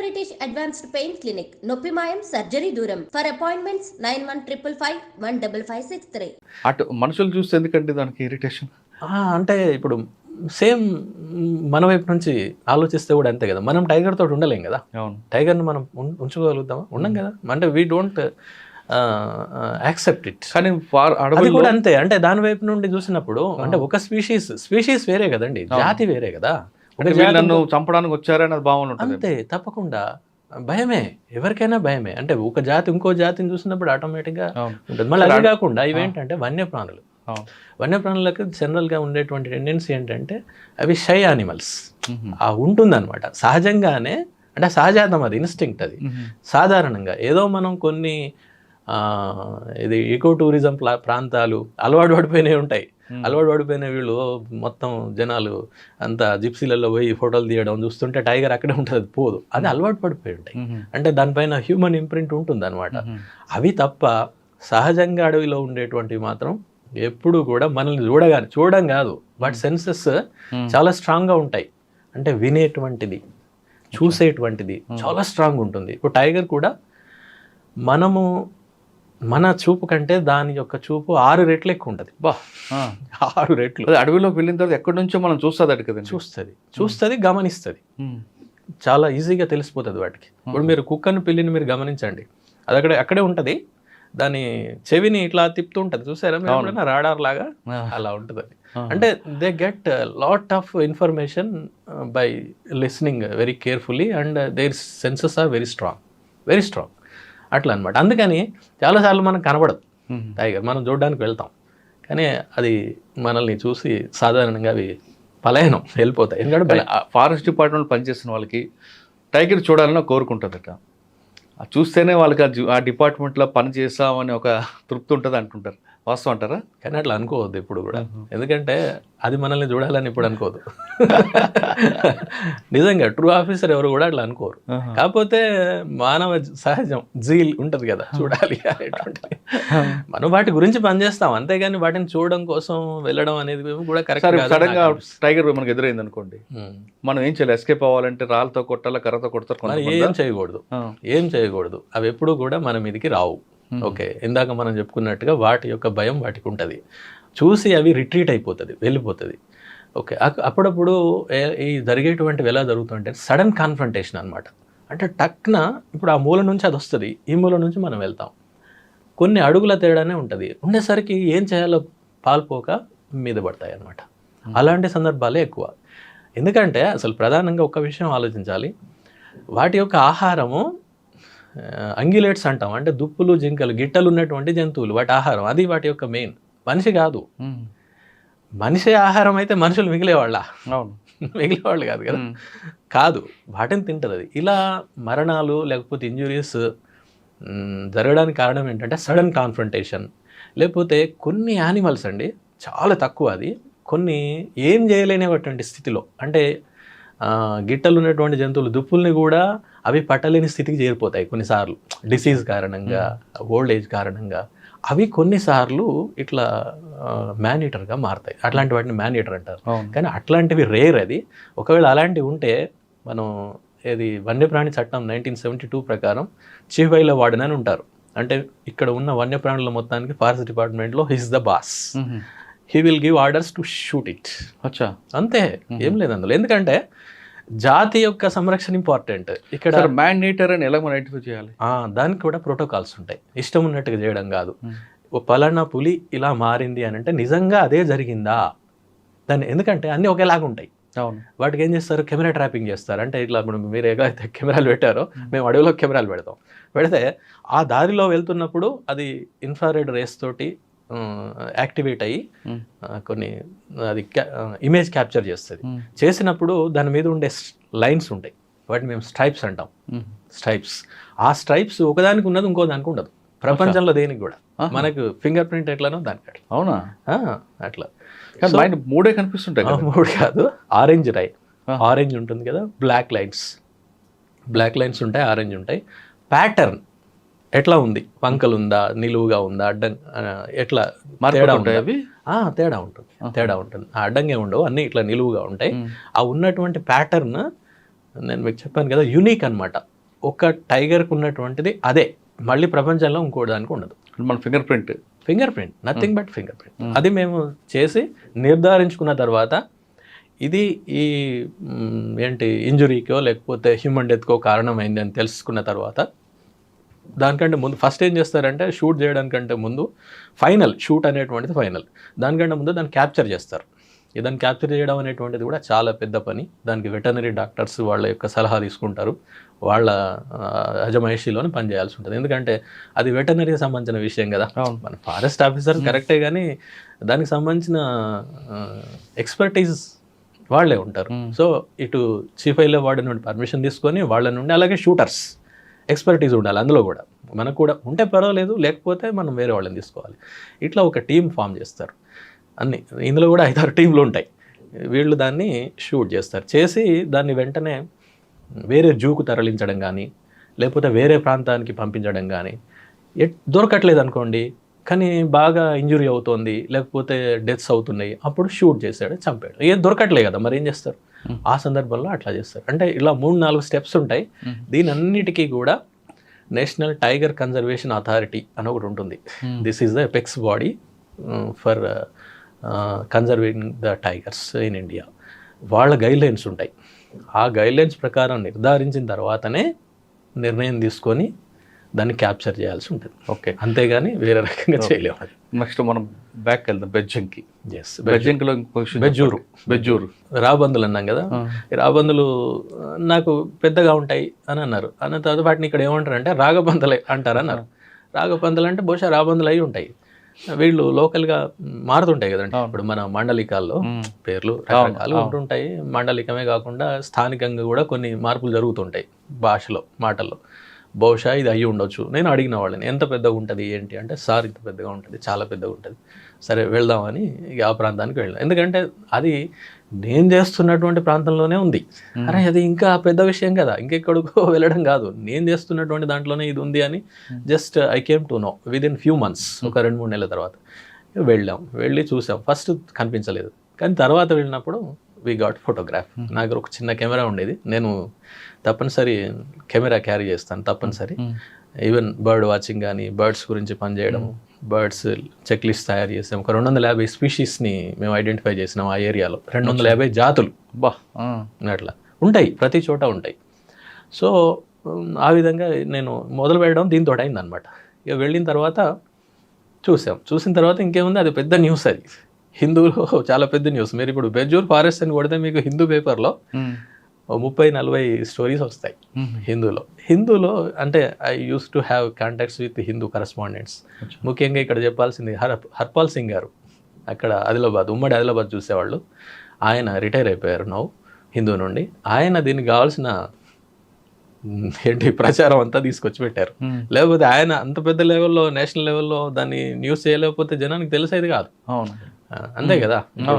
British advanced pain clinic నొప్పి మాయం surgery దూరం. For appointments nine one triple five one double five six three అటు మనుషులు చూస్తే ఎందుకంటే దానికి ఇరిటేషన్ ఆ, అంటే ఇప్పుడు సేమ్ మన వైపు నుంచి ఆలోచిస్తే కూడా అంతే కదా. మనం టైగర్ తోటి ఉండలేం కదా. అవును. టైగర్ని మనం ఉంచుకోగలుగుతామా? ఉండం కదా. అంటే వీ డోంట్ యాక్సెప్ట్ ఇట్ కానీ ఫార్ అది కూడా అంతే. అంటే దాని వైపు నుండి చూసినప్పుడు అంటే ఒక స్పీషీస్ స్పీషీస్ వేరే కదండి. జాతి వేరే కదా. అంటే వీళ్ళు నన్ను చంపడానికి వచ్చారని అది భావన అంతే తప్పకుండా. భయమే ఎవరికైనా భయమే. అంటే ఒక జాతి ఇంకో జాతిని చూసినప్పుడు ఆటోమేటిక్గా ఉంటుంది. మళ్ళీ అది కాకుండా ఇవేంటంటే వన్యప్రాణులు. వన్యప్రాణులకు జనరల్గా ఉండేటువంటి టెండెన్సీ ఏంటంటే అవి షై యానిమల్స్. ఆ ఉంటుందన్నమాట. సహజంగానే అంటే సహజాతం అది ఇన్స్టింక్ట్ అది. సాధారణంగా ఏదో మనం కొన్ని ఆ, ఇది ఈకో టూరిజం ప్రాంతాలు అలవాటు పడిపోయినవి ఉంటాయి. అలవాటు పడిపోయిన వీళ్ళు మొత్తం జనాలు అంతా జిప్సీలలో పోయి ఫోటోలు తీయడం చూస్తుంటే టైగర్ అక్కడే ఉంటుంది పోదు. అది అలవాటు పడిపోయి ఉంటాయి. అంటే దానిపైన హ్యూమన్ ఇంప్రింట్ ఉంటుంది అనమాట. అవి తప్ప సహజంగా అడవిలో ఉండేటువంటివి మాత్రం ఎప్పుడు కూడా మనల్ని చూడగానే చూడడం కాదు. వాటి సెన్సెస్. చాలా స్ట్రాంగ్గా ఉంటాయి. అంటే వినేటువంటిది చూసేటువంటిది చాలా స్ట్రాంగ్ ఉంటుంది. ఇప్పుడు టైగర్ కూడా మనము మన చూపు కంటే దాని యొక్క చూపు ఆరు రెట్లు ఎక్కువ ఉంటుంది. బా. ఆ. ఆరు రెట్లు. అడవిలోకి వెళ్ళిన తర్వాత ఎక్కడి నుంచో మనం చూస్తుంది అటు కదండి. చూస్తుంది. చూస్తుంది గమనిస్తుంది. చాలా ఈజీగా తెలిసిపోతుంది వాటికి. ఇప్పుడు మీరు కుక్కను పిల్లిని మీరు గమనించండి. అది అక్కడ అక్కడే ఉంటుంది. దాని చెవిని ఇట్లా తిప్పుతూ ఉంటుంది. చూసారా మీరు రాడార్ లాగా. అలా ఉంటుంది. అంటే they get lot of information by listening very carefully and their senses are very strong. Very strong. అట్లా అనమాట అందుకని చాలాసార్లు మనకు కనబడదు. టైగర్ మనం చూడడానికి వెళ్తాం. కానీ అది మనల్ని చూసి సాధారణంగా అవి పలాయనం వెళ్ళిపోతాయి. ఎందుకంటే ఫారెస్ట్ డిపార్ట్మెంట్ పనిచేస్తున్న వాళ్ళకి టైగర్ చూడాలని కోరుకుంటుందట. చూస్తేనే వాళ్ళకి ఆ డిపార్ట్మెంట్లో పని చేస్తామని ఒక తృప్తి ఉంటుంది అంటుంటారు. వాస్తవం అంటారా? కానీ అట్లా అనుకోవద్దు ఇప్పుడు కూడా. ఎందుకంటే అది మనల్ని చూడాలని ఇప్పుడు అనుకోదు. నిజంగా ట్రూ ఆఫీసర్ ఎవరు కూడా అట్లా అనుకోరు. కాకపోతే మానవ సహజం జీల్ ఉంటుంది కదా చూడాలి అనేటువంటిది. మనం వాటి గురించి పనిచేస్తాం అంతేగాని వాటిని చూడడం కోసం వెళ్ళడం అనేది కూడా కరెక్ట్ సడన్గా టైగర్ మనకు ఎదురైంది అనుకోండి. మనం ఏం చేయాలి? ఎస్కేప్ అవ్వాలంటే రాళ్ళతో కొట్టాలా కర్రతో కొడతారు ఏం చేయకూడదు. ఏం చేయకూడదు. అవి ఎప్పుడు కూడా మన మీదకి రావు. ఓకే ఇందాక మనం చెప్పుకున్నట్టుగా వాటి యొక్క భయం వాటికి ఉంటుంది. చూసి అవి రిట్రీట్ అయిపోతుంది వెళ్ళిపోతుంది. ఓకే అప్పుడప్పుడు ఈ జరిగేటువంటివి ఎలా జరుగుతుంటే సడన్ కాన్ఫ్రంటేషన్ అనమాట అంటే టక్న ఇప్పుడు ఆ మూల నుంచి అది వస్తుంది ఈ మూల నుంచి మనం వెళ్తాం. కొన్ని అడుగుల తేడానే ఉంటుంది. ఉండేసరికి ఏం చేయాలో పాల్పోక మీద పడతాయి అన్నమాట. అలాంటి సందర్భాలే ఎక్కువ. ఎందుకంటే అసలు ప్రధానంగా ఒక విషయం ఆలోచించాలి. వాటి యొక్క ఆహారము అంగిలేట్స్ అంటాం. అంటే దుప్పులు జింకలు గిట్టలు ఉన్నటువంటి జంతువులు వాటి ఆహారం అది వాటి యొక్క మెయిన్. మనిషి కాదు. మనిషి ఆహారం అయితే మనుషులు మిగిలేవాళ్ళ? అవును. మిగిలేవాళ్ళు కాదు కదా. కాదు. వాటిని తింటుంది అది. ఇలా మరణాలు లేకపోతే ఇంజురీస్ జరగడానికి కారణం ఏంటంటే సడన్ కాన్ఫ్రంటేషన్. లేకపోతే కొన్ని యానిమల్స్ అండి చాలా తక్కువ అది. కొన్ని ఏం చేయలేనటువంటి స్థితిలో అంటే గిట్టలు ఉన్నటువంటి జంతువులు దుప్పుల్ని కూడా అవి పట్టలేని స్థితికి చేరిపోతాయి కొన్నిసార్లు. డిసీజ్ కారణంగా ఓల్డ్ ఏజ్ కారణంగా. అవి కొన్నిసార్లు ఇట్లా మ్యానిటర్గా మారుతాయి. అట్లాంటి వాటిని మ్యానిటర్ అంటారు. కానీ అట్లాంటివి రేర్ అది. ఒకవేళ అలాంటివి ఉంటే మనం ఏది వన్యప్రాణి చట్టం నైన్టీన్ సెవెంటీ టూ ప్రకారం చీఫ్ వైల్డ్ వార్డెన్ అని ఉంటారు. అంటే ఇక్కడ ఉన్న వన్యప్రాణుల మొత్తానికి ఫారెస్ట్ డిపార్ట్మెంట్లో he's the boss. He will give orders to shoot it. అచ్చా. అంతే. ఏం లేదు అందులో. ఎందుకంటే జాతి యొక్క సంరక్షణ ఇంపార్టెంట్ ఇక్కడ నేటర్ అని ఎలా మనం ఐడెంటిఫై చేయాలి? దానికి కూడా ప్రోటోకాల్స్ ఉంటాయి. ఇష్టం ఉన్నట్టుగా చేయడం కాదు. మ్మ్. ఓ పలానా పులి ఇలా మారింది అని అంటే నిజంగా అదే జరిగిందా? దాన్ని ఎందుకంటే అన్నీ ఒకేలాగా ఉంటాయి. అవును. వాటికి ఏం చేస్తారు? కెమెరా ట్రాపింగ్ చేస్తారు. అంటే ఇట్లా ఇప్పుడు మీరు ఎలాగైతే కెమెరాలు పెట్టారో మేము అడవిలో కెమెరాలు పెడతాం. పెడితే ఆ దారిలో వెళ్తున్నప్పుడు అది ఇన్ఫ్రారెడ్ రేస్ తోటి యాక్టివేట్ అయ్యి కొన్ని అది ఇమేజ్ క్యాప్చర్ చేస్తుంది. చేసినప్పుడు దాని మీద ఉండే లైన్స్ ఉంటాయి. వాటిని మేము స్ట్రైప్స్ అంటాం. స్ట్రైప్స్ ఆ స్ట్రైప్స్ ఒకదానికి ఉన్నది ఇంకో దానికి ఉండదు. ప్రపంచంలో దేనికి కూడా. మనకు ఫింగర్ ప్రింట్ ఎట్లానో దానికి అట్లా. అవునా? అట్లా. మైండ్ మూడే కనిపిస్తుంటాయి మూడు కాదు. ఆరెంజ్ రై. ఆరెంజ్ ఉంటుంది కదా బ్లాక్ లైన్స్ బ్లాక్ లైన్స్ ఉంటాయి ఆరెంజ్ ఉంటాయి. ప్యాటర్న్ ఎట్లా ఉంది? వంకలు ఉందా నిలువుగా ఉందా? అడ్డం ఎట్లా తేడా? ఆ, తేడా ఉంటుంది. తేడా ఉంటుంది. ఆ అడ్డంగా ఉండవు. అన్నీ ఇట్లా నిలువుగా ఉంటాయి. ఆ ఉన్నటువంటి ప్యాటర్న్ నేను మీకు చెప్పాను కదా యునిక్ అన్నమాట. ఒక టైగర్కి ఉన్నటువంటిది అదే. మళ్ళీ ప్రపంచంలో ఇంకో దానికి ఉండదు. మన finger print finger print nothing but finger print అది మేము చేసి నిర్ధారించుకున్న తర్వాత ఇది ఈ ఏంటి ఇంజురీకో లేకపోతే హ్యూమన్ డెత్కో కారణమైంది అని తెలుసుకున్న తర్వాత దానికంటే ముందు ఫస్ట్ ఏం చేస్తారంటే షూట్ చేయడానికంటే ముందు ఫైనల్ షూట్ అనేటువంటిది ఫైనల్ దానికంటే ముందు దాన్ని క్యాప్చర్ చేస్తారు. దాన్ని క్యాప్చర్ చేయడం అనేటువంటిది కూడా చాలా పెద్ద పని. దానికి వెటనరీ డాక్టర్స్ వాళ్ళ యొక్క సలహా తీసుకుంటారు. వాళ్ళ ఆ, అజమాయిషీలోనే పనిచేయాల్సి ఉంటుంది. ఎందుకంటే అది వెటనరీకి సంబంధించిన విషయం కదా. మన ఫారెస్ట్ ఆఫీసర్ కరెక్టే కానీ దానికి సంబంధించిన ఎక్స్పర్టీస్ వాళ్ళే ఉంటారు. సో ఇటు చీఫ్ హైలే వార్డు నుండి పర్మిషన్ తీసుకొని వాళ్ళ నుండి అలాగే షూటర్స్ ఎక్స్పర్టీస్ ఉండాలి అందులో కూడా. మనకు కూడా ఉంటే పర్వాలేదు లేకపోతే మనం వేరే వాళ్ళని తీసుకోవాలి. ఇట్లా ఒక టీం ఫామ్ చేస్తారు. అన్ని ఇందులో కూడా ఐదారు టీంలు ఉంటాయి. వీళ్ళు దాన్ని షూట్ చేస్తారు. చేసి దాన్ని వెంటనే వేరే జూకు తరలించడం కానీ లేకపోతే వేరే ప్రాంతానికి పంపించడం కానీ ఎట్ దొరకట్లేదు అనుకోండి కానీ బాగా ఇంజురీ అవుతోంది లేకపోతే డెత్స్ అవుతున్నాయి అప్పుడు షూట్ చేశాడు చంపాడు. ఏం దొరకట్లేదు కదా మరి ఏం చేస్తారు? ఆ సందర్భంలో అట్లా చేస్తారు. అంటే ఇలా మూడు నాలుగు స్టెప్స్ ఉంటాయి. దీని అన్నిటికీ కూడా నేషనల్ టైగర్ కన్జర్వేషన్ అథారిటీ అని ఒకటి ఉంటుంది. This is the apex body for conserving the tigers in India వాళ్ళ గైడ్లైన్స్ ఉంటాయి. ఆ గైడ్లైన్స్ ప్రకారం నిర్ధారించిన తర్వాతనే నిర్ణయం తీసుకొని దాన్ని క్యాప్చర్ చేయాల్సి ఉంటుంది. ఓకే. అంతేగాని వేరే రకంగా చేయలేము. నెక్స్ట్ మనం బ్యాక్ వెళ్దాం బెజ్జంకి ఎస్ బెజ్జంకిలో బెజ్జూరు. బెజ్జూరు. రాబందులు అన్నాం కదా. రాబందులు నాకు పెద్దగా ఉంటాయి అని అన్నారు. అన్న తర్వాత వాటిని ఇక్కడ ఏమంటారు అంటే రాగబందులు అంటారు అన్నారు. రాగబందులు అంటే బహుశా రాబందులు అయి ఉంటాయి. వీళ్ళు లోకల్గా మారుతుంటాయి కదండి. ఇప్పుడు మన మాండలికాల్లో పేర్లు రకరకాలు ఉంటుంటాయి. మాండలికమే కాకుండా స్థానికంగా కూడా కొన్ని మార్పులు జరుగుతుంటాయి భాషలో మాటల్లో. బహుశా ఇది అయ్యి ఉండొచ్చు. నేను అడిగిన వాళ్ళని ఎంత పెద్దగా ఉంటుంది? ఏంటి? అంటే సార్ ఇంత పెద్దగా ఉంటుంది చాలా పెద్దగా ఉంటుంది. సరే వెళ్దామని ఇక ఆ ప్రాంతానికి వెళ్ళాం ఎందుకంటే అది నేను చేస్తున్నటువంటి ప్రాంతంలోనే ఉంది. అరే అది ఇంకా పెద్ద విషయం కదా. ఇంకెక్కడికో వెళ్ళడం కాదు. నేను చేస్తున్నటువంటి దాంట్లోనే ఇది ఉంది అని just I came to know with in few months ఒక రెండు మూడు నెలల తర్వాత. వెళ్ళాం. వెళ్ళి చూసాం. ఫస్ట్ కనిపించలేదు. కానీ తర్వాత వెళ్ళినప్పుడు వి గాట్ ఫోటోగ్రాఫ్ నా దగ్గర ఒక చిన్న కెమెరా ఉండేది. నేను తప్పనిసరి కెమెరా క్యారీ చేస్తాను తప్పనిసరి. ఈవెన్ బర్డ్ వాచింగ్ కానీ బర్డ్స్ గురించి పనిచేయడం బర్డ్స్ చెక్ లిస్ట్ తయారు చేసాం ఒక రెండు వందల యాభై స్పీషీస్ని మేము ఐడెంటిఫై చేసినాం ఆ ఏరియాలో. రెండు వందల యాభై జాతులు. బా. అట్లా. ఉంటాయి ప్రతి చోట ఉంటాయి. సో ఆ విధంగా నేను మొదలు పెట్టడం దీంతో అయిందనమాట ఇక వెళ్ళిన తర్వాత చూసాం. చూసిన తర్వాత ఇంకేముంది? అది పెద్ద న్యూస్ అది. హిందూలో చాలా పెద్ద న్యూస్. మీరు ఇప్పుడు బెజూర్ ఫారెస్ట్ అని కొడితే మీకు హిందూ పేపర్లో ముప్పై నలభై స్టోరీస్ వస్తాయి. హిందూలో. హిందూలో అంటే I used to have contacts with Hindu correspondents ముఖ్యంగా ఇక్కడ చెప్పాల్సింది హర్ హర్పాల్ సింగ్ గారు. అక్కడ ఆదిలాబాద్ ఉమ్మడి ఆదిలాబాద్ చూసేవాళ్ళు. ఆయన రిటైర్ అయిపోయారు నవ్వు హిందూ నుండి. ఆయన దీనికి కావాల్సిన ఏంటి ప్రచారం అంతా తీసుకొచ్చి పెట్టారు. లేకపోతే ఆయన అంత పెద్ద లెవెల్లో నేషనల్ లెవెల్లో దాన్ని న్యూస్ చేయలేకపోతే జనానికి తెలిసేది కాదు. అంతే కదా.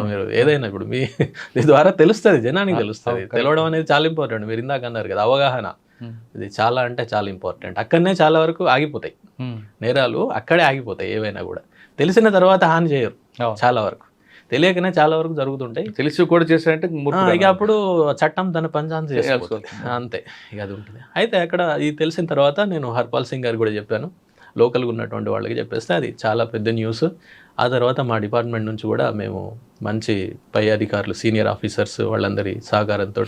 మీరు ఏదైనా ఇప్పుడు మీ మీ ద్వారా తెలుస్తుంది జనానికి తెలుస్తుంది. తెలవడం అనేది చాలా ఇంపార్టెంట్ మీరు ఇందాక అన్నారు కదా అవగాహన. ఇది చాలా అంటే చాలా ఇంపార్టెంట్ అక్కడనే చాలా వరకు ఆగిపోతాయి. నేరాలు అక్కడే ఆగిపోతాయి ఏవైనా కూడా. తెలిసిన తర్వాత హాని చేయరు. చాలా వరకు. తెలియకనే చాలా వరకు జరుగుతుంటాయి. తెలిసి కూడా చేశారంటే మూర్ఖుడు ఇక అప్పుడు చట్టం తన పంచాంతి చేసుకుంటుంది అంతే ఇక అది ఉంటుంది. అయితే అక్కడ ఇది తెలిసిన తర్వాత నేను హర్పాల్ సింగ్ గారు కూడా చెప్పాను. లోకల్గా ఉన్నటువంటి వాళ్ళకి చెప్పేస్తే అది చాలా పెద్ద న్యూస్. ఆ తర్వాత మా డిపార్ట్మెంట్ నుంచి కూడా మేము మంచి పై అధికారులు సీనియర్ ఆఫీసర్స్ వాళ్ళందరి సహకారంతో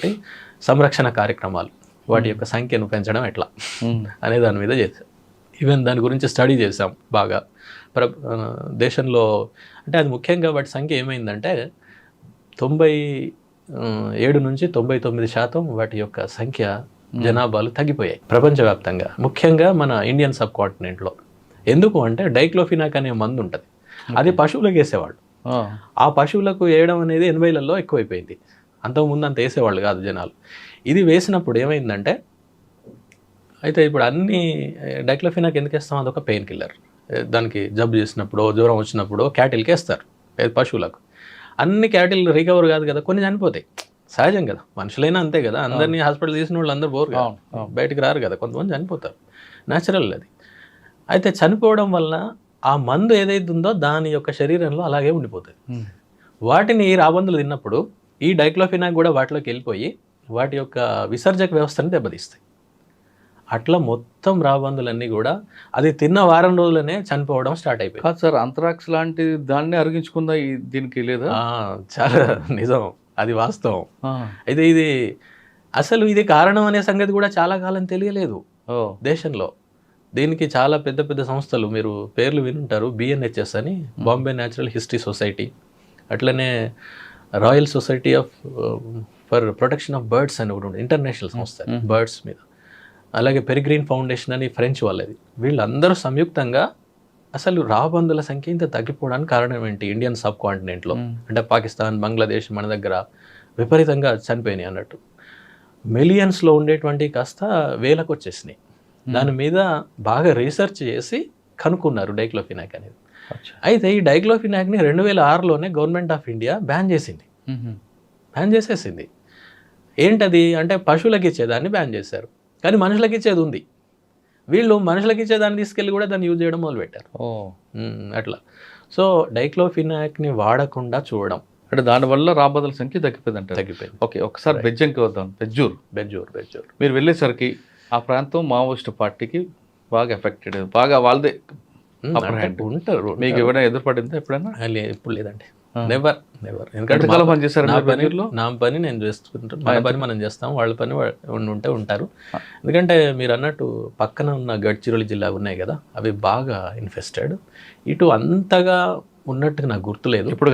సంరక్షణ కార్యక్రమాలు వాటి యొక్క సంఖ్యను పెంచడం ఎట్లా. అనే దాని మీద చేసాం ఈవెన్ దాని గురించి స్టడీ చేసాం బాగా. ప్ర దేశంలో అంటే అది ముఖ్యంగా వాటి సంఖ్య ఏమైందంటే తొంభై ఏడు నుంచి తొంభై తొమ్మిది శాతం వాటి యొక్క సంఖ్య జనాభాలు తగ్గిపోయాయి ప్రపంచవ్యాప్తంగా. ముఖ్యంగా మన ఇండియన్ సబ్ కాంటినెంట్లో ఎందుకు అంటే డైక్లోఫినాక్ అనే మందు ఉంటుంది. అది పశువులకు వేసేవాళ్ళు. ఆ. పశువులకు వేయడం అనేది ఎనభైలలో ఎక్కువైపోయింది. అంతకుముందు అంత వేసేవాళ్ళు కాదు జనాలు. ఇది వేసినప్పుడు ఏమైందంటే అయితే ఇప్పుడు అన్ని డైక్లోఫినాక్ ఎందుకు వేస్తాం? అదొక పెయిన్ కిల్లర్. దానికి జబ్బు చేసినప్పుడు జ్వరం వచ్చినప్పుడు క్యాటిల్కి వేస్తారు. పశువులకు. అన్ని క్యాటిల్ రికవర్ కాదు కదా కొన్ని చనిపోతాయి. సహజం కదా. మనుషులైనా అంతే కదా. అందరినీ హాస్పిటల్ తీసిన వాళ్ళు అందరూ అవును. బయటికి రారు కదా. కొంతమంది చనిపోతారు. న్యాచురల్ అది. అయితే చనిపోవడం వల్ల ఆ మందు ఏదైతే ఉందో దాని యొక్క శరీరంలో అలాగే ఉండిపోతుంది. వాటిని ఈ రాబందులు తిన్నప్పుడు ఈ డైక్లోఫినాక్ కూడా వాటిలోకి వెళ్ళిపోయి వాటి యొక్క విసర్జక వ్యవస్థని దెబ్బతీస్తాయి. అట్లా మొత్తం రాబందులన్నీ కూడా అది తిన్న వారం రోజులనే చనిపోవడం స్టార్ట్ అయిపోయింది. కాదు సార్ అంతరాక్స్ లాంటి దాన్ని అరిగించుకుందా ఈ దీనికి లేదా? చాలా నిజం. అది వాస్తవం. అయితే ఇది అసలు ఇది కారణం అనే సంగతి కూడా చాలా కాలం తెలియలేదు ఓ. దేశంలో. దీనికి చాలా పెద్ద పెద్ద సంస్థలు మీరు పేర్లు వినుంటారు బిఎన్హెచ్ఎస్ అని బాంబే న్యాచురల్ హిస్టరీ సొసైటీ అట్లనే royal society of for protection of birds అని ఒకటి ఇంటర్నేషనల్ సంస్థ బర్డ్స్ మీద. అలాగే పెరిగ్రీన్ ఫౌండేషన్ అని ఫ్రెంచ్ వాళ్ళది. వీళ్ళందరూ సంయుక్తంగా అసలు రాబందుల సంఖ్య ఇంత తగ్గిపోవడానికి కారణం ఏంటి? ఇండియన్ సబ్ కాంటినెంట్లో. అంటే పాకిస్తాన్ బంగ్లాదేశ్ మన దగ్గర విపరీతంగా చనిపోయినాయి అన్నట్టు. మిలియన్స్లో ఉండేటువంటి కాస్త వేలకు వచ్చేసినాయి దాని మీద బాగా రీసెర్చ్ చేసి కనుక్కున్నారు డైక్లోఫినాక్ అనేది. అయితే ఈ డైక్లోఫినాక్ని రెండు వేల ఆరులోనే గవర్నమెంట్ ఆఫ్ ఇండియా బ్యాన్ చేసింది. బ్యాన్ చేసేసింది. ఏంటది? అంటే పశువులకి ఇచ్చేదాన్ని బ్యాన్ చేశారు. కానీ మనుషులకి ఇచ్చేది ఉంది. వీళ్ళు మనుషులకి ఇచ్చేదాన్ని తీసుకెళ్ళి కూడా దాన్ని యూజ్ చేయడం మొదలుపెట్టారు. అట్లా. సో డైక్లోఫినాక్ని వాడకుండా చూడడం. అంటే దానివల్ల రాబోదల సంఖ్య తగ్గిపోయింది అంటారు తగ్గిపోయింది. ఓకే ఒకసారి బెజ్జంకి వద్దాం. బెజ్జూర్. బెజ్జూర్ బెజ్జూర్. మీరు వెళ్ళేసరికి ఆ ప్రాంతం మావోయిస్ట్ పార్టీకి బాగా ఎఫెక్టెడ్ బాగా వాళ్ళదే. ఉంటారు మీకు ఎవరైనా ఎదురుపడిందా ఎప్పుడైనా? ఇప్పుడు లేదండి. నెవర్ నెవర్ పనిచేశారు నా పని? నా పని నేను చేసుకుంటాను మన పని మనం చేస్తాం వాళ్ళ పని ఉంటే ఉంటారు. ఎందుకంటే మీరు అన్నట్టు పక్కన ఉన్న గడ్చిరోలి జిల్లా ఉన్నాయి కదా అవి బాగా ఇన్ఫెస్టెడ్ ఇటు అంతగా ఉన్నట్టు నాకు గుర్తులేదు. ఇప్పుడు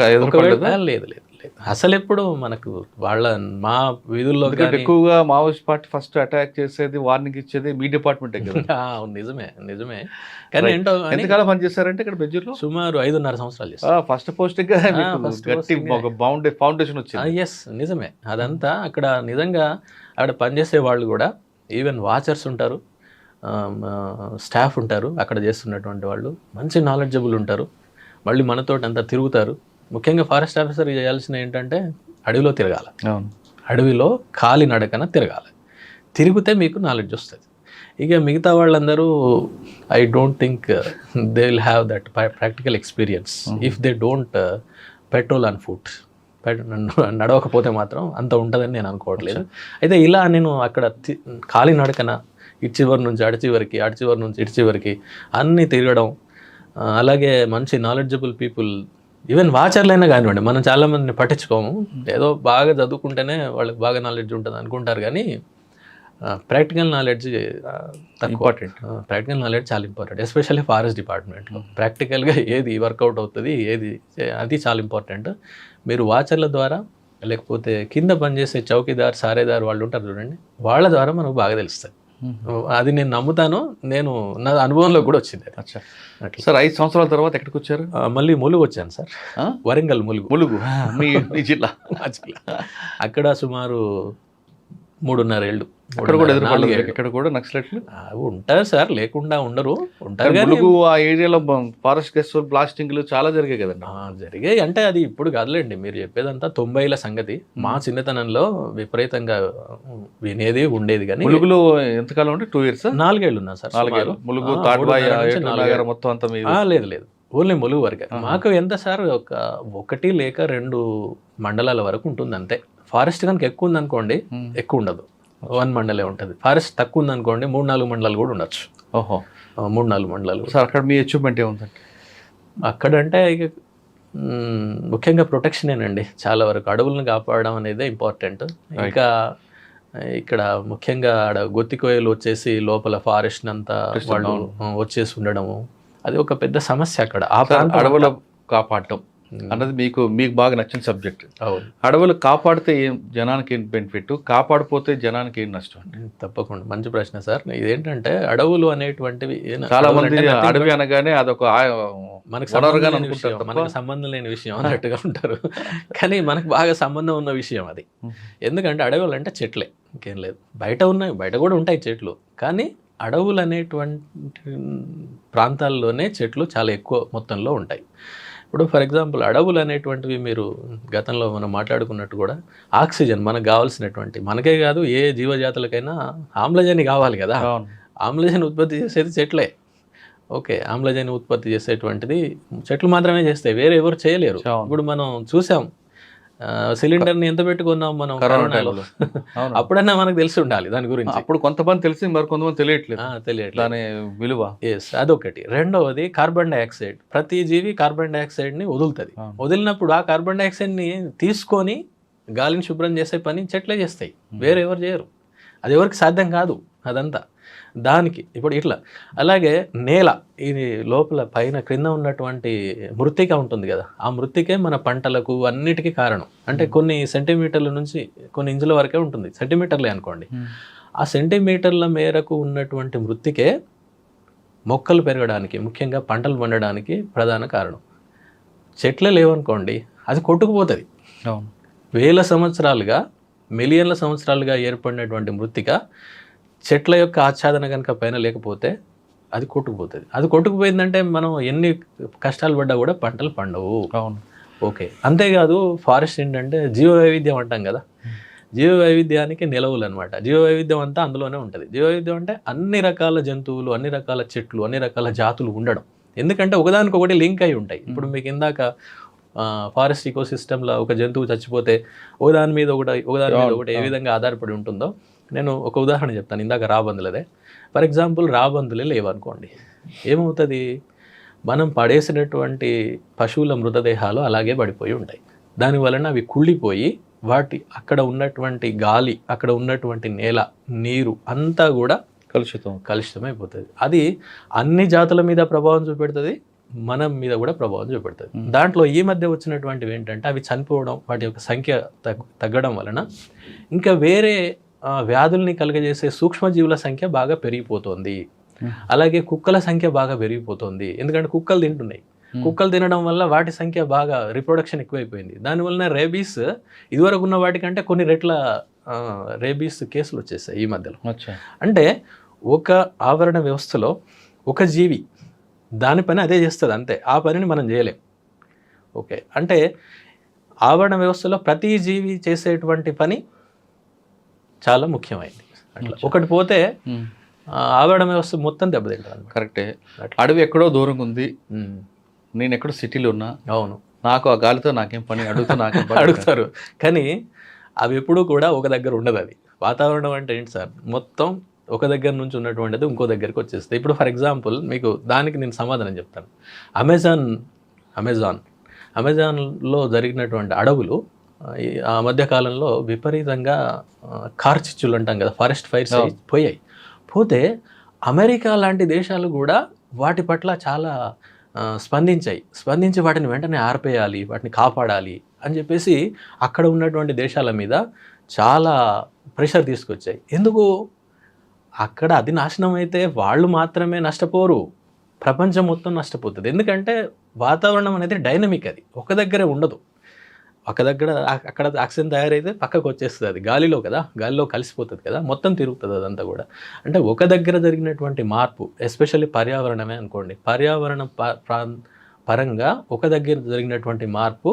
లేదు లేదు. అసలు ఎప్పుడు మనకు వాళ్ళ మా వీధుల్లో ఎక్కువగా మావోయిస్ట్ పార్టీ ఫస్ట్ అటాక్ చేసేది వార్నింగ్ ఇచ్చేది మీ డిపార్ట్మెంటే నిజమే నిజమే. కానీ ఏంటో ఎంతకాలం పనిచేశారంటే ఇక్కడ బెజ్జూర్లో సుమారు ఐదున్నర సంవత్సరాలు చేస్తాం ఫస్ట్ పోస్టింగ్ ఫౌండేషన్ వచ్చింది. ఎస్ నిజమే. అదంతా అక్కడ నిజంగా అక్కడ పనిచేసే వాళ్ళు కూడా ఈవెన్ వాచర్స్ ఉంటారు స్టాఫ్ ఉంటారు అక్కడ చేస్తున్నటువంటి వాళ్ళు మంచి నాలెడ్జబుల్ ఉంటారు. మళ్ళీ మనతోటి అంతా తిరుగుతారు. ముఖ్యంగా ఫారెస్ట్ ఆఫీసర్ చేయాల్సిన ఏంటంటే అడవిలో తిరగాల. అడవిలో కాలి నడకన తిరగాలి. తిరిగితే మీకు నాలెడ్జ్ వస్తుంది. ఇక మిగతా వాళ్ళందరూ I don't think they will have that practical experience if they don't patrol and food నడవకపోతే మాత్రం అంత ఉంటుందని నేను అనుకోవట్లేదు. అయితే ఇలా నేను అక్కడ కాలి నడకన ఇటు చివరి నుంచి అడి చివరికి అడి చివరి నుంచి ఇటు చివరికి అన్నీ తిరగడం అలాగే మంచి నాలెడ్జబుల్ పీపుల్ ఈవెన్ వాచర్లైనా కానివ్వండి మనం చాలా మందిని పట్టించుకోము. ఏదో బాగా చదువుకుంటేనే వాళ్ళకి బాగా నాలెడ్జ్ ఉంటుంది అనుకుంటారు కానీ ప్రాక్టికల్ నాలెడ్జ్ తక్కువ. ఇంపార్టెంట్ ప్రాక్టికల్ నాలెడ్జ్ చాలా ఇంపార్టెంట్ ఎస్పెషల్లీ ఫారెస్ట్ డిపార్ట్మెంట్లో ప్రాక్టికల్గా ఏది వర్కౌట్ అవుతుంది ఏది అది చాలా ఇంపార్టెంట్ మీరు వాచర్ల ద్వారా లేకపోతే కింద పనిచేసే చౌకీదార్ సారేదార్ వాళ్ళు ఉంటారు చూడండి వాళ్ళ ద్వారా మనకు బాగా తెలుస్తుంది. అది నేను నమ్ముతాను. నేను నా అనుభవంలో కూడా వచ్చింది అది. సార్ ఐదు సంవత్సరాల తర్వాత ఎక్కడికి వచ్చారు మళ్ళీ ములుగు వచ్చాను సార్? వరంగల్ ములుగు. ములుగు. మీ మీ జిల్లా. అక్కడ సుమారు మూడున్నర ఏళ్ళు అక్కడ కూడా. ఇక్కడ కూడా నక్సలెట్లు ఉంటారు సార్ లేకుండా ఉండరు. ఉంటారు కానీ ములుగు ఆ ఏరియాలో ఫారెస్ట్ గెస్ట్ బ్లాస్టింగ్లు చాలా జరిగాయి కదండి. జరిగాయి. అంటే అది ఇప్పుడు కాదులేండి మీరు చెప్పేదంతా తొంభైల సంగతి. మా చిన్నతనంలో విపరీతంగా వినేది ఉండేది కానీ ములుగులో ఎంతకాలం అంటే టూ ఇయర్స్ నాలుగేళ్ళు ఉన్నా సార్ నాలుగేళ్ళు. ములుగు మొత్తం అంతా లేదు లేదు. ఓన్లీ ములుగు వరకే. మాకు ఎంత సార్ ఒక ఒకటి లేక రెండు మండలాల వరకు ఉంటుంది అంతే ఫారెస్ట్ కనుక ఎక్కువ ఉంది అనుకోండి ఎక్కువ ఉండదు. వన్ మండలే ఉంటుంది. ఫారెస్ట్ తక్కువ ఉంది అనుకోండి మూడు నాలుగు మండలాలు కూడా ఉండొచ్చు. ఓహో. మూడు నాలుగు మండలాలు సార్ అక్కడ మీ అచీవ్మెంట్ ఏముందండి? అక్కడంటే ఇక మ్, ముఖ్యంగా ప్రొటెక్షనేనండి చాలా వరకు అడవులను కాపాడడం అనేది ఇంపార్టెంట్ ఇంకా ఇక్కడ ముఖ్యంగా ఆడ గొత్తికోయలు వచ్చేసి లోపల ఫారెస్ట్ అంతా వాళ్ళు వచ్చేసి ఉండడము. అది ఒక పెద్ద సమస్య అక్కడ. ఆ అడవులు కాపాడటం. అన్నది మీకు మీకు బాగా నచ్చిన సబ్జెక్ట్ అడవులు కాపాడితే ఏం జనానికి ఏం బెనిఫిట్ కాపాడిపోతే జనానికి ఏం నష్టం తప్పకుండా. మంచి ప్రశ్న సార్. ఇదేంటంటే అడవులు అనేటువంటివి చాలా మంది అడవి అనగానే అదొక మనకు అనుకుంటారు మనకు సంబంధం లేని విషయం అన్నట్టుగా ఉంటారు. కానీ మనకు బాగా సంబంధం ఉన్న విషయం అది. ఎందుకంటే అడవులు అంటే చెట్లే. ఇంకేం లేదు. బయట ఉన్నాయి బయట కూడా ఉంటాయి చెట్లు. కానీ అడవులు అనేటువంటి ప్రాంతాల్లోనే చెట్లు చాలా ఎక్కువ మొత్తంలో ఉంటాయి. ఇప్పుడు ఫర్ ఎగ్జాంపుల్ అడవులు అనేటువంటివి మీరు గతంలో మనం మాట్లాడుకున్నట్టు కూడా ఆక్సిజన్ మనకు కావాల్సినటువంటి మనకే కాదు ఏ జీవజాతులకైనా ఆమ్లజని కావాలి కదా. ఆమ్లజని ఉత్పత్తి చేసేది చెట్లే. ఓకే ఆమ్లజని ఉత్పత్తి చేసేటువంటిది చెట్లు మాత్రమే చేస్తాయి వేరే ఎవరు చేయలేరు. ఇప్పుడు మనం చూసాం సిలిండర్ని ఎంత పెట్టుకున్నాం మనం? కరోనా కరోనాలో. అప్పుడన్నా మనకు తెలిసి ఉండాలి దాని గురించి. అప్పుడు కొంతమంది తెలిసి మరి కొంతమంది తెలియట్లేదు తెలియట్లేదు. దాని విలువ. ఎస్ అదొకటి. రెండవది కార్బన్ డైఆక్సైడ్ ప్రతి జీవి కార్బన్ డైఆక్సైడ్ని వదులుతుంది. అవును. వదిలినప్పుడు ఆ కార్బన్ డైఆక్సైడ్ని తీసుకొని గాలిని శుభ్రం చేసే పని చెట్లే చేస్తాయి. వేరే ఎవరు చేయరు. అది ఎవరికి సాధ్యం కాదు అదంతా. దానికి ఇప్పుడు ఇట్లా. అలాగే నేల ఇది లోపల పైన క్రింద ఉన్నటువంటి మృత్తిక ఉంటుంది కదా. ఆ మృత్తికే మన పంటలకు అన్నిటికీ కారణం. అంటే కొన్ని సెంటీమీటర్ల నుంచి కొన్ని ఇంచుల వరకే ఉంటుంది. సెంటీమీటర్లే అనుకోండి. ఆ సెంటీమీటర్ల మేరకు ఉన్నటువంటి మృత్తికే మొక్కలు పెరగడానికి ముఖ్యంగా పంటలు పండడానికి ప్రధాన కారణం. చెట్లే లేవనుకోండి అది కొట్టుకుపోతుంది. వేల సంవత్సరాలుగా మిలియన్ల సంవత్సరాలుగా ఏర్పడినటువంటి మృత్తిక చెట్ల యొక్క ఆచ్ఛాదన కనుక పైన లేకపోతే అది కొట్టుకుపోతుంది. అది కొట్టుకుపోయిందంటే మనం ఎన్ని కష్టాలు పడ్డా కూడా పంటలు పండవు. అవును. ఓకే. అంతేకాదు ఫారెస్ట్ ఏంటంటే జీవ వైవిధ్యం అంటాం కదా. జీవ వైవిధ్యానికి నిలవులు అనమాట జీవ వైవిధ్యం అంతా అందులోనే ఉంటుంది. జీవ వైవిధ్యం అంటే అన్ని రకాల జంతువులు అన్ని రకాల చెట్లు అన్ని రకాల జాతులు ఉండడం. ఎందుకంటే ఒకదానికొకటి లింక్ అయి ఉంటాయి. ఇప్పుడు మీకు ఇందాక ఫారెస్ట్ ఇకోసిస్టంలో ఒక జంతువు చచ్చిపోతే ఒకదాని మీద ఒకటి ఒకదాని మీద ఒకటి ఏ విధంగా ఆధారపడి ఉంటుందో నేను ఒక ఉదాహరణ చెప్తాను ఇందాక రాబందులదే ఫర్ ఎగ్జాంపుల్ రాబందులే లేవనుకోండి. ఏమవుతుంది? మనం పడేసినటువంటి పశువుల మృతదేహాలు అలాగే పడిపోయి ఉంటాయి. దాని వలన అవి కుళ్ళిపోయి వాటి అక్కడ ఉన్నటువంటి గాలి అక్కడ ఉన్నటువంటి నేల నీరు అంతా కూడా కలుషితం. కలుషితమైపోతుంది. అది అన్ని జాతుల మీద ప్రభావం చూపెడుతుంది మనం మీద కూడా ప్రభావం చూపెడుతుంది. దాంట్లో ఈ మధ్య వచ్చినటువంటివి ఏంటంటే అవి చనిపోవడం వాటి యొక్క సంఖ్య తగ్- తగ్గడం వలన ఇంకా వేరే వ్యాధుల్ని కలుగజేసే సూక్ష్మజీవుల సంఖ్య బాగా పెరిగిపోతుంది. అలాగే కుక్కల సంఖ్య బాగా పెరిగిపోతుంది. ఎందుకంటే కుక్కలు తింటున్నాయి. కుక్కలు తినడం వల్ల వాటి సంఖ్య బాగా రిప్రొడక్షన్ ఎక్కువైపోయింది. దానివల్ల రేబీస్ ఇదివరకు ఉన్న వాటికంటే కొన్ని రెట్ల రేబీస్ కేసులు వచ్చేసాయి ఈ మధ్యలో. అంటే ఒక ఆవరణ వ్యవస్థలో ఒక జీవి దాని పని అదే చేస్తుంది అంతే. ఆ పనిని మనం చేయలేం. ఓకే. అంటే ఆవరణ వ్యవస్థలో ప్రతి జీవి చేసేటువంటి పని చాలా ముఖ్యమైనది అట్లా. ఒకటి పోతే ఉమ్. ఆ ఆవరణ వ్యవస్థ మొత్తం దెబ్బతింటుంది అనమాట. కరెక్టే. అడవి ఎక్కడో దూరంగా ఉంది. నేను ఎక్కడో సిటీలో ఉన్నా. అవును. నాకు ఆ గాలితో నాకేం పని? అడుగుతూ నాకేం పని? అడుగుతారు. కానీ అవి ఎప్పుడూ కూడా ఒక దగ్గర ఉండదు అది వాతావరణం అంటే ఏంటి సార్? మొత్తం ఒక దగ్గర నుంచి ఉన్నటువంటిది ఇంకో దగ్గరికి వచ్చేస్తుంది. ఇప్పుడు ఫర్ ఎగ్జాంపుల్ మీకు దానికి నేను సమాధానం చెప్తాను. Amazon Amazon. అమెజాన్లో జరిగినటువంటి అడవులు ఆ, ఈ ఆ మధ్యకాలంలో విపరీతంగా కార్చిచ్చులు అంటాం కదా ఫారెస్ట్ ఫైర్స్. పోయాయి. పోతే అమెరికా లాంటి దేశాలు కూడా వాటి పట్ల చాలా స్పందించాయి. స్పందించి వాటిని వెంటనే ఆర్పేయాలి వాటిని కాపాడాలి అని చెప్పేసి అక్కడ ఉన్నటువంటి దేశాల మీద చాలా ప్రెషర్ తీసుకొచ్చాయి. ఎందుకు? అక్కడ అది నాశనం అయితే వాళ్ళు మాత్రమే నష్టపోరు. ప్రపంచం మొత్తం నష్టపోతుంది. ఎందుకంటే వాతావరణం అనేది డైనమిక్ అది. ఒక దగ్గరే ఉండదు. ఒక దగ్గర అక్కడ ఆక్సిజన్ తయారైతే పక్కకు వచ్చేస్తుంది అది. గాలిలో కదా గాలిలో కలిసిపోతుంది కదా మొత్తం తిరుగుతుంది అదంతా కూడా. అంటే ఒక దగ్గర జరిగినటువంటి మార్పు ఎస్పెషల్లీ పర్యావరణమే అనుకోండి. పర్యావరణ పరంగా ఒక దగ్గర జరిగినటువంటి మార్పు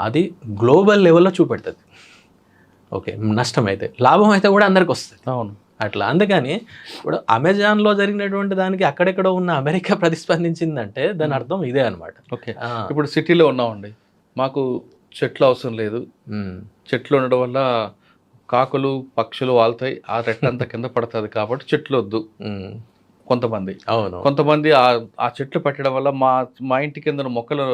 అది గ్లోబల్ లెవెల్లో చూపెడుతుంది. ఓకే నష్టం అయితే లాభం అయితే కూడా అందరికి వస్తుంది. అవును. అట్లా. అందుకని ఇప్పుడు అమెజాన్లో జరిగినటువంటి దానికి అక్కడెక్కడో ఉన్న అమెరికా ప్రతిస్పందించిందంటే దాని అర్థం ఇదే అనమాట ఓకే. ఇప్పుడు సిటీలో ఉన్నామండి. మాకు చెట్లు అవసరం లేదు. చెట్లు ఉండడం వల్ల కాకులు పక్షులు వాళ్తాయి. ఆ రెట్టంతా కింద పడుతుంది కాబట్టి చెట్లు వద్దు. కొంతమంది. అవును. కొంతమంది ఆ ఆ చెట్లు పెట్టడం వల్ల మా మా ఇంటి కింద మొక్కలు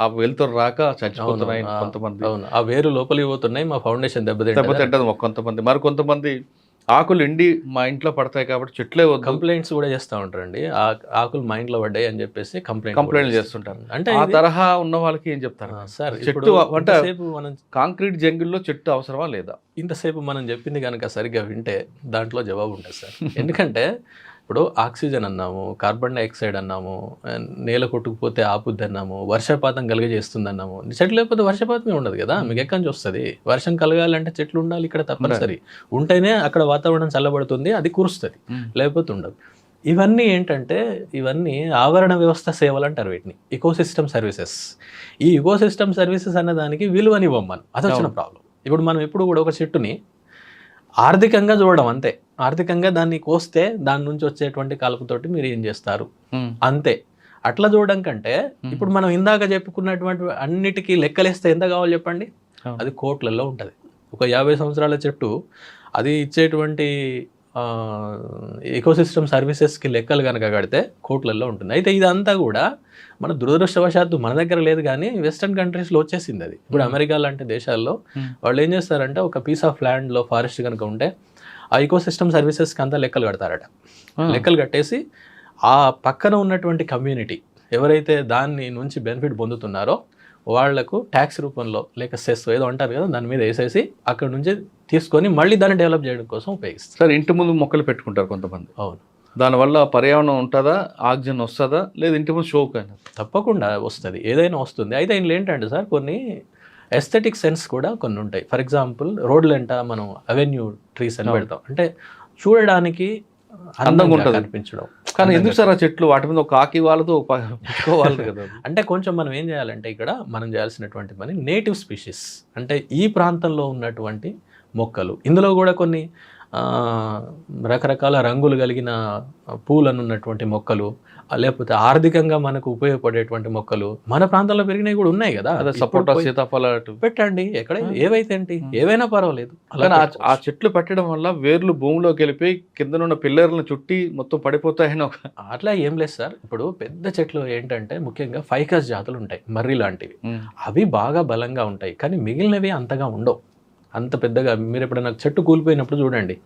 ఆ వెలుతురు రాక చచ్చిపోతున్నాయి కొంతమంది. అవును. ఆ వేరు లోపలికి పోతున్నాయి. మా ఫౌండేషన్ దెబ్బతింటుంది. దెబ్బతింటది కొంతమంది. మరి కొంతమంది ఆకులు ఎండి మా ఇంట్లో పడతాయి కాబట్టి చెట్లే కంప్లైంట్స్ కూడా చేస్తూ ఉంటారండి. ఆకులు మైండ్లో పడ్డాయి అని చెప్పేసి కంప్లైంట్ కంప్లైంట్ చేస్తుంటారు. అంటే ఆ తరహా ఉన్న వాళ్ళకి ఏం చెప్తారు? సార్ చెట్టు అంటే మనం కాంక్రీట్ జంగిల్లో చెట్టు అవసరమా లేదా? ఇంతసేపు మనం చెప్పింది కనుక సరిగ్గా వింటే దాంట్లో జవాబు ఉంటుంది సార్. ఎందుకంటే ఇప్పుడు ఆక్సిజన్ అన్నాము కార్బన్ డైఆక్సైడ్ అన్నాము నేల కొట్టుకుపోతే ఆపుద్ది అన్నాము వర్షపాతం కలిగజేస్తుంది అన్నాము చెట్లు లేకపోతే వర్షపాతమే ఉండదు కదా? మీకు ఎక్కడి నుంచి వస్తుంది? వర్షం కలగాలంటే చెట్లు ఉండాలి ఇక్కడ తప్పనిసరి. ఉంటేనే అక్కడ వాతావరణం చల్లబడుతుంది అది కురుస్తుంది. లేకపోతే ఉండదు. ఇవన్నీ ఏంటంటే ఇవన్నీ ఆవరణ వ్యవస్థ సేవలు అంటారు వీటిని. ఇకోసిస్టమ్ సర్వీసెస్ ఈ ఇకోసిస్టమ్ సర్వీసెస్ అనే దానికి విలువనివ్వం మనం అది వచ్చిన ప్రాబ్లం ఇప్పుడు మనం ఎప్పుడు కూడా ఒక చెట్టుని ఆర్థికంగా చూడడం అంతే. ఆర్థికంగా దాన్ని కోస్తే దాని నుంచి వచ్చేటువంటి కలుపుతోటి మీరు ఏం చేస్తారు. అంతే. అట్లా చూడడం కంటే ఇప్పుడు మనం ఇందాక చెప్పుకున్నటువంటి అన్నిటికీ లెక్కలేస్తే ఎంత కావాలి చెప్పండి. అది కోట్లలో ఉంటుంది. ఒక యాభై సంవత్సరాల చెట్టు అది ఇచ్చేటువంటి ఎకోసిస్టమ్ సర్వీసెస్కి లెక్కలు కనుక కడితే కోట్లలో ఉంటుంది. అయితే ఇదంతా కూడా మన దురదృష్టవశాత్తు మన దగ్గర లేదు కానీ వెస్టర్న్ కంట్రీస్లో వచ్చేసింది అది. ఇప్పుడు అమెరికా లాంటి దేశాల్లో Hmm. వాళ్ళు ఏం చేస్తారంటే ఒక పీస్ ఆఫ్ ల్యాండ్లో ఫారెస్ట్ కనుక ఉంటే ఆ ఇకోసిస్టమ్ సర్వీసెస్కి అంతా లెక్కలు కడతారట. ఆ. లెక్కలు కట్టేసి ఆ పక్కన ఉన్నటువంటి కమ్యూనిటీ ఎవరైతే దాన్ని నుంచి బెనిఫిట్ పొందుతున్నారో వాళ్ళకు ట్యాక్స్ రూపంలో లేక సెస్ ఏదో అంటారు కదా దాని మీద వేసేసి అక్కడ నుంచి తీసుకొని మళ్ళీ దాన్ని డెవలప్ చేయడం కోసం ఉపయోగిస్తారు. సార్ ఇంటి ముందు మొక్కలు పెట్టుకుంటారు కొంతమంది. అవును. దానివల్ల పర్యావరణం ఉంటుందా? ఆక్సిజన్ వస్తుందా? లేదా ఇంటి ముందు షోక్ అయినా? తప్పకుండా వస్తుంది. ఏదైనా వస్తుంది. అయితే ఇందులో ఏంటంటే సార్ కొన్ని ఎస్థెటిక్ సెన్స్ కూడా కొన్ని ఉంటాయి. ఫర్ ఎగ్జాంపుల్ రోడ్లంట మనం అవెన్యూ ట్రీస్ అని. పెడతాం. అంటే చూడడానికి అందంగా ఉంటది. కనిపించడం. కానీ ఎందుకు సార్ ఆ చెట్లు? వాటి మీద ఒక కాకి వాళ్ళతో పెట్టుకోవాలి కదా. అంటే కొంచెం మనం ఏం చేయాలంటే ఇక్కడ మనం చేయాల్సినటువంటి పని నేటివ్ స్పీషీస్ అంటే ఈ ప్రాంతంలో ఉన్నటువంటి మొక్కలు. ఇందులో కూడా కొన్ని రకరకాల రంగులు కలిగిన పూలను ఉన్నటువంటి మొక్కలు లేకపోతే ఆర్థికంగా మనకు ఉపయోగపడేటువంటి మొక్కలు మన ప్రాంతంలో పెరిగినవి కూడా ఉన్నాయి కదా సపోటా సీతాఫల. పెట్టండి ఎక్కడ. ఏవైతే ఏంటి. ఏవైనా పర్వాలేదు అలా కానీ ఆ-. చెట్లు పెట్టడం వల్ల వేర్లు భూమిలోకి వెళ్ళిపోయి కిందనున్న పిల్లర్లను చుట్టి మొత్తం పడిపోతాయని ఒక అట్లా ఏం లేదు సార్ ఇప్పుడు పెద్ద చెట్లు ఏంటంటే ముఖ్యంగా ఫైకస్ జాతులు ఉంటాయి మర్రి లాంటివి అవి బాగా బలంగా ఉంటాయి కానీ మిగిలినవి అంతగా ఉండవు అంత పెద్దగా మీరు ఎప్పుడైనా చెట్టు కూలిపోయినప్పుడు చూడండి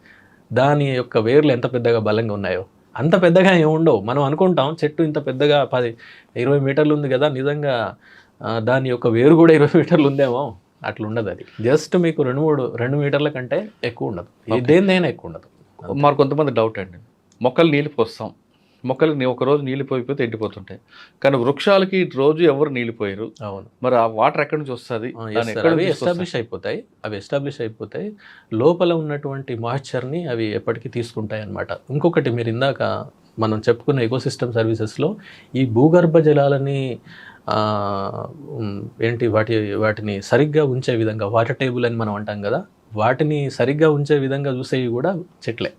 దాని యొక్క వేర్లు ఎంత పెద్దగా బలంగా ఉన్నాయో. అంత పెద్దగా ఏమి ఉండవు. మనం అనుకుంటాం చెట్టు ఇంత పెద్దగా పది ఇరవై మీటర్లు ఉంది కదా నిజంగా దాని యొక్క వేరు కూడా ఇరవై మీటర్లు ఉందేమో? అట్లా ఉండదు అది. జస్ట్ మీకు రెండు మూడు రెండు మీటర్ల కంటే ఎక్కువ ఉండదు. దేనిదైనా ఎక్కువ ఉండదు. మరి కొంతమంది డౌట్ అండి. మొక్కలు నీళ్ళు పోస్తాం మొక్కలకి ఒక రోజు నీళ్ళు పోయిపోతే ఎండిపోతుంటాయి. కానీ వృక్షాలకి రోజు ఎవరు నీళ్ళు పోయారు. అవును. మరి ఆ వాటర్ ఎక్కడి నుంచి వస్తుంది? అవి? ఎస్టాబ్లిష్ అయిపోతాయి. అవి ఎస్టాబ్లిష్ అయిపోతాయి. లోపల ఉన్నటువంటి మాయిశ్చర్ని అవి ఎప్పటికీ తీసుకుంటాయి అన్నమాట. ఇంకొకటి మీరు ఇందాక మనం చెప్పుకున్న ఎకోసిస్టమ్ సర్వీసెస్లో ఈ భూగర్భ జలాలని ఏంటి వాటి వాటిని సరిగ్గా ఉంచే విధంగా వాటర్ టేబుల్ అని మనం అంటాం కదా వాటిని సరిగ్గా ఉంచే విధంగా చూసేవి కూడా చెట్లే.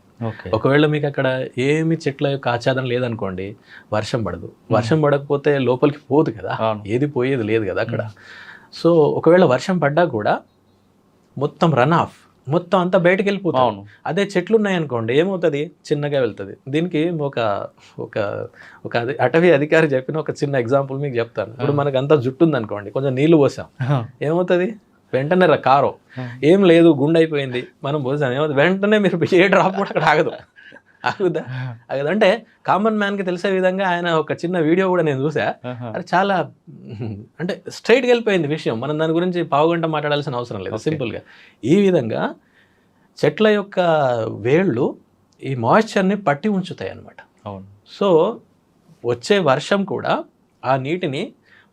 ఒకవేళ మీకు అక్కడ ఏమి చెట్ల యొక్క ఆచ్ఛాదన లేదనుకోండి వర్షం పడదు. వర్షం పడకపోతే లోపలికి పోదు కదా. ఏది పోయేది లేదు కదా అక్కడ. సో ఒకవేళ వర్షం పడ్డా కూడా మొత్తం రన్ ఆఫ్ మొత్తం అంతా బయటకు వెళ్ళిపోతుంది. అవును. అదే చెట్లు ఉన్నాయనుకోండి ఏమవుతుంది? చిన్నగా వెళ్తుంది. దీనికి ఒక ఒక ఒక అటవీ అధికారి చెప్పిన ఒక చిన్న ఎగ్జాంపుల్ మీకు చెప్తాను. ఇప్పుడు మనకు అంతా జుట్టు ఉందనుకోండి కొంచెం నీళ్ళు పోసాం. ఏమవుతుంది? వెంటనే రా కారో. ఏం లేదు గుండె అయిపోయింది. మనం పోసాం ఏమవుతుంది? వెంటనే మీరు ఏ డ్రాప్ కూడా అక్కడ ఆగదు. ఆగుదా ఆగదు. అంటే కామన్ మ్యాన్కి తెలిసే విధంగా ఆయన ఒక చిన్న వీడియో కూడా నేను చూసా అది చాలా అంటే స్ట్రైట్గా వెళ్ళిపోయింది విషయం. మనం దాని గురించి పావుగంట మాట్లాడాల్సిన అవసరం లేదు. సింపుల్గా ఈ విధంగా చెట్ల యొక్క వేళ్ళు ఈ మాయిశ్చర్ని పట్టి ఉంచుతాయి అన్నమాట అవును. సో వచ్చే వర్షం కూడా ఆ నీటిని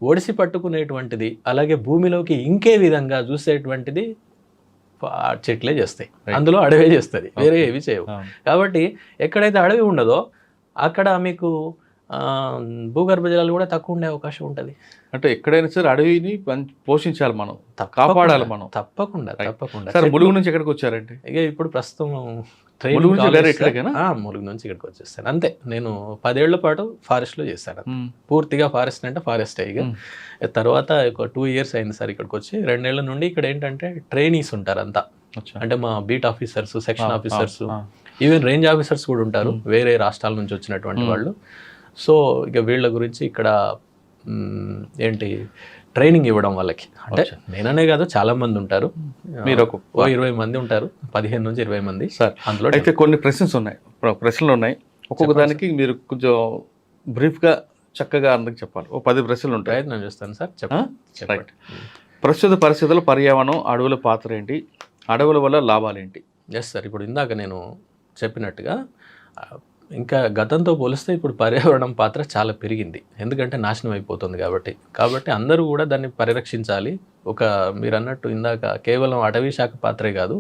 ఒడిసి పట్టుకునేటువంటిది అలాగే భూమిలోకి ఇంకే విధంగా చూసేటువంటిది చెట్లే చేస్తాయి. అందులో అడవే చేస్తుంది వేరే ఏవి చేయవు. కాబట్టి ఎక్కడైతే అడవి ఉండదో అక్కడ మీకు భూగర్భ జలాలు కూడా తక్కువ ఉండే అవకాశం ఉంటుంది అంటే ఎక్కడైనా సరే అడవిని పోషించాలి మనం కాపాడాలి మనం తప్పకుండా. తప్పకుండా సార్ ములుగు నుంచి ఎక్కడికి వచ్చారండి ఇక ఇప్పుడు ప్రస్తుతం? ఆ, ములుగు నుంచి ఇక్కడికి వచ్చేస్తాను అంతే నేను పదేళ్ళ పాటు ఫారెస్ట్లో చేశాను మ్మ్. పూర్తిగా ఫారెస్ట్ అంటే ఫారెస్ట్ ఇక మ్మ్. తర్వాత ఒక టూ ఇయర్స్ అయింది సార్ ఇక్కడికి వచ్చి రెండేళ్ళ నుండి ఇక్కడ ఏంటంటే ట్రైనీస్ ఉంటారు అంతా. అంటే మా beat officers section officers even range officers కూడా ఉంటారు మ్మ్. వేరే రాష్ట్రాల నుంచి వచ్చినటువంటి. వాళ్ళు సో ఇక వీళ్ళ గురించి ఇక్కడ ఏంటి ట్రైనింగ్ ఇవ్వడం వాళ్ళకి. అంటే. నేననే కాదు చాలా మంది ఉంటారు. మీరు ఒక ఇరవై మంది ఉంటారు. పదిహేను నుంచి ఇరవై మంది సార్ అందులో అయితే కొన్ని ప్రశ్నస్ ఉన్నాయి. ప్ర- ప్రశ్నలు ఉన్నాయి. ఒక్కొక్క దానికి మీరు కొంచెం బ్రీఫ్గా చక్కగా అందరికి చెప్పాలి. ఓ పది ప్రశ్నలు ఉంటాయి. ప్రయత్నం చేస్తాను సార్. చెప్పండి. ప్రస్తుత పరిస్థితుల్లో పర్యావరణం అడవుల పాత్ర ఏంటి? అడవుల వల్ల లాభాలు ఏంటి? ఎస్ సార్ ఇప్పుడు ఇందాక నేను చెప్పినట్టుగా ఇంకా గతంతో పోలిస్తే ఇప్పుడు పర్యావరణం పాత్ర చాలా పెరిగింది. ఎందుకంటే నాశనం అయిపోతుంది కాబట్టి. కాబట్టి అందరూ కూడా దాన్ని పరిరక్షించాలి. ఒక మీరు అన్నట్టు ఇందాక కేవలం అటవీ శాఖ పాత్రే కాదు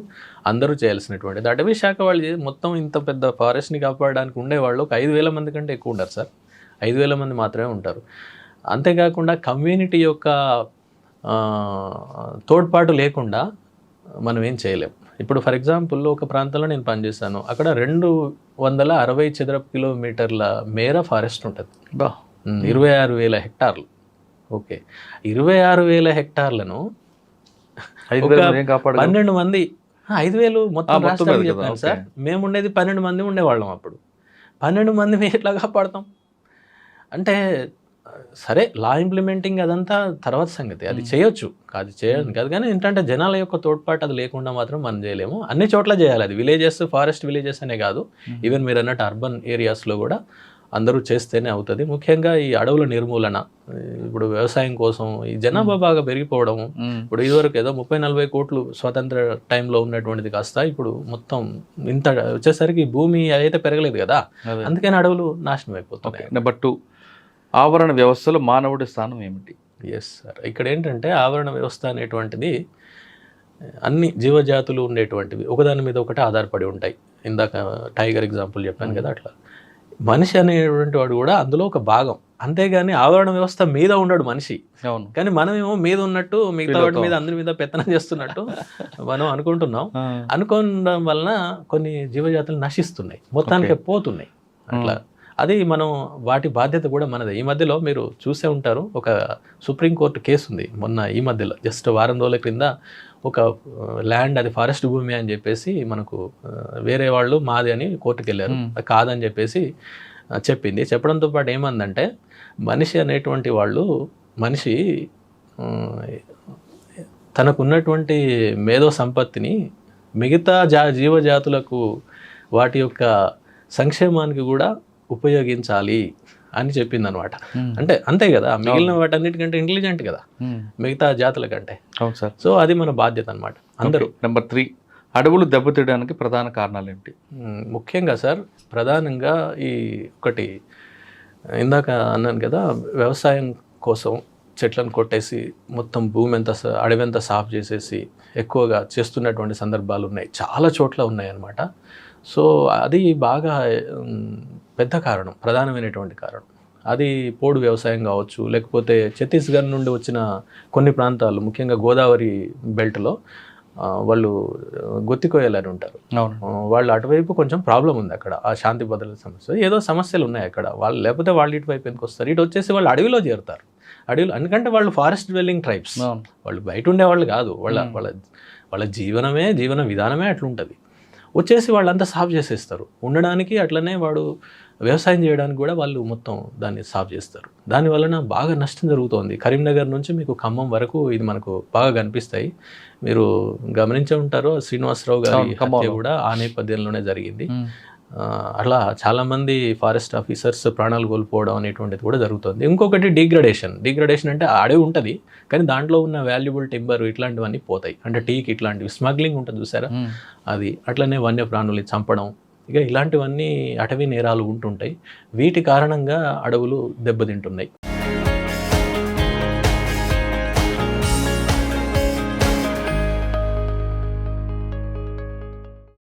అందరూ చేయాల్సినటువంటిది. అటవీ శాఖ వాళ్ళు మొత్తం ఇంత పెద్ద ఫారెస్ట్ని కాపాడడానికి ఉండేవాళ్ళు ఒక ఐదు వేల మంది కంటే ఎక్కువ ఉండరు సార్. ఐదు వేల మంది మాత్రమే ఉంటారు. అంతేకాకుండా కమ్యూనిటీ యొక్క తోడ్పాటు లేకుండా మనం ఏం చేయలేం. ఇప్పుడు ఫర్ ఎగ్జాంపుల్ ఒక ప్రాంతంలో నేను పనిచేస్తాను అక్కడ రెండు వందల అరవై చదరపు కిలోమీటర్ల మేర ఫారెస్ట్ ఉంటుంది. బా. ఉమ్, ఇరవై ఆరు వేల హెక్టార్లు. ఓకే. ఇరవై ఆరు వేల హెక్టార్లను? పన్నెండు మంది ఐదు వేలు మొత్తం రాష్ట్రానికి చెప్పాను సార్. మేము ఉండేది పన్నెండు మంది ఉండేవాళ్ళం అప్పుడు. పన్నెండు మంది మేము ఎట్లా కాపాడతాం? అంటే సరే లా ఇంప్లిమెంటింగ్ అదంతా తర్వాత సంగతి. అది చేయొచ్చు. అది చేయడం కాదు కానీ ఏంటంటే జనాల యొక్క తోడ్పాటు అది లేకుండా మాత్రం మనం చేయలేము. అన్ని చోట్ల చేయాలి అది. విలేజెస్ ఫారెస్ట్ విలేజెస్ అనే కాదు. ఈవెన్ మీరు అన్నట్టు అర్బన్ ఏరియాస్లో కూడా అందరూ చేస్తేనే అవుతుంది. ముఖ్యంగా ఈ అడవుల నిర్మూలన ఇప్పుడు వ్యవసాయం కోసం ఈ జనాభా బాగా పెరిగిపోవడం. ఇప్పుడు ఇదివరకు ఏదో ముప్పై నలభై కోట్లు స్వతంత్ర టైంలో ఉన్నటువంటిది కాస్త ఇప్పుడు మొత్తం ఇంత వచ్చేసరికి భూమి అయితే పెరగలేదు కదా. అదే. అందుకని అడవులు నాశనం అయిపోతున్నాయి. నెంబర్ టూ ఆవరణ వ్యవస్థలో మానవుడి స్థానం ఏమిటి? ఎస్ సార్ ఇక్కడ ఏంటంటే ఆవరణ వ్యవస్థ అనేటువంటిది అన్ని జీవజాతులు ఉండేటువంటివి ఒకదాని మీద ఒకటి ఆధారపడి ఉంటాయి. ఇందాక టైగర్ ఎగ్జాంపుల్ చెప్పాను కదా అట్లా. మనిషి అనేటువంటి వాడు కూడా అందులో ఒక భాగం. అంతేగాని ఆవరణ వ్యవస్థ మీద ఉండడు మనిషి. అవును. కానీ మనమేమో మీద ఉన్నట్టు మిగతా వాటి మీద. అందరి మీద పెత్తనం చేస్తున్నట్టు మనం అనుకుంటున్నాం. అనుకోవడం వలన కొన్ని జీవజాతులు నశిస్తున్నాయి. మొత్తానికి పోతున్నాయి. అట్లా. అది మనం వాటి బాధ్యత కూడా మనదే. ఈ మధ్యలో మీరు చూసే ఉంటారు ఒక సుప్రీంకోర్టు కేసు ఉంది మొన్న ఈ మధ్యలో జస్ట్ వారం రోజుల క్రింద ఒక ల్యాండ్ అది ఫారెస్ట్ భూమి అని చెప్పేసి మనకు వేరే వాళ్ళు మాది అని కోర్టుకు వెళ్ళారు కాదని చెప్పేసి చెప్పింది. చెప్పడంతో పాటు ఏమందంటే మనిషి అనేటువంటి వాళ్ళు మనిషి తనకున్నటువంటి మేధో సంపత్తిని మిగతా జా జీవజాతులకు వాటి యొక్క సంక్షేమానికి కూడా ఉపయోగించాలి అని చెప్పింది అనమాట. అంటే అంతే కదా మిగిలిన వాటన్నిటికంటే ఇంటెలిజెంట్ కదా. మిగతా జాతుల కంటే. అవును సార్. సో అది మన బాధ్యత అనమాట అందరూ నెంబర్ త్రీ అడవులు దెబ్బతీయడానికి ప్రధాన కారణాలు ఏమిటి మ్, ముఖ్యంగా సార్ ప్రధానంగా ఈ ఒకటి ఇందాక అన్నాను కదా వ్యవసాయం కోసం చెట్లను కొట్టేసి మొత్తం భూమి ఎంత అడవి అంతా సాఫ్ చేసేసి ఎక్కువగా చేస్తున్నటువంటి సందర్భాలు ఉన్నాయి. చాలా చోట్ల ఉన్నాయి అన్నమాట సో అది బాగా పెద్ద కారణం ప్రధానమైనటువంటి కారణం. అది పోడు వ్యవసాయం కావచ్చు లేకపోతే ఛత్తీస్గఢ్ నుండి వచ్చిన కొన్ని ప్రాంతాలు ముఖ్యంగా గోదావరి బెల్ట్లో వాళ్ళు గొత్తికోయాలని ఉంటారు. వాళ్ళు అటువైపు కొంచెం ప్రాబ్లం ఉంది అక్కడ ఆ శాంతి భద్రత సమస్య. ఏదో సమస్యలు ఉన్నాయి అక్కడ. వాళ్ళు లేకపోతే వాళ్ళు ఇటువైపు ఎందుకు వస్తారు? ఇటు వచ్చేసి వాళ్ళు అడవిలో చేరుతారు. అడవిలో ఎందుకంటే వాళ్ళు ఫారెస్ట్ డ్వెల్లింగ్ ట్రైబ్స్. వాళ్ళు బయట ఉండేవాళ్ళు కాదు. వాళ్ళ. వాళ్ళ వాళ్ళ జీవనమే జీవన విధానమే అట్లుంటుంది. వచ్చేసి వాళ్ళంతా సాఫ్ చేసేస్తారు. ఉండడానికి అట్లనే వాడు వ్యవసాయం చేయడానికి కూడా వాళ్ళు మొత్తం దాన్ని సాఫ్ చేస్తారు. దాని వలన బాగా నష్టం జరుగుతోంది. కరీంనగర్ నుంచి మీకు ఖమ్మం వరకు ఇది మనకు బాగా కనిపిస్తాయి. మీరు గమనించే ఉంటారు శ్రీనివాసరావు గారి. హత్య కూడా ఆ నేపథ్యంలోనే జరిగింది. అలా చాలామంది ఫారెస్ట్ ఆఫీసర్స్ ప్రాణాలు కోల్పోవడం అనేటువంటిది కూడా జరుగుతుంది. ఇంకొకటి డిగ్రడేషన్. డిగ్రడేషన్ అంటే అడవి ఉంటుంది కానీ దాంట్లో ఉన్న వాల్యుబుల్ టింబర్ ఇట్లాంటివన్నీ పోతాయి. అంటే టీక్ ఇట్లాంటివి. స్మగ్లింగ్ ఉంటుంది చూసారా. అది అట్లనే వన్యప్రాణుల్ని చంపడం. ఇక ఇలాంటివన్నీ అటవీ నేరాలు ఉంటుంటాయి. వీటి కారణంగా అడవులు దెబ్బతింటున్నాయి.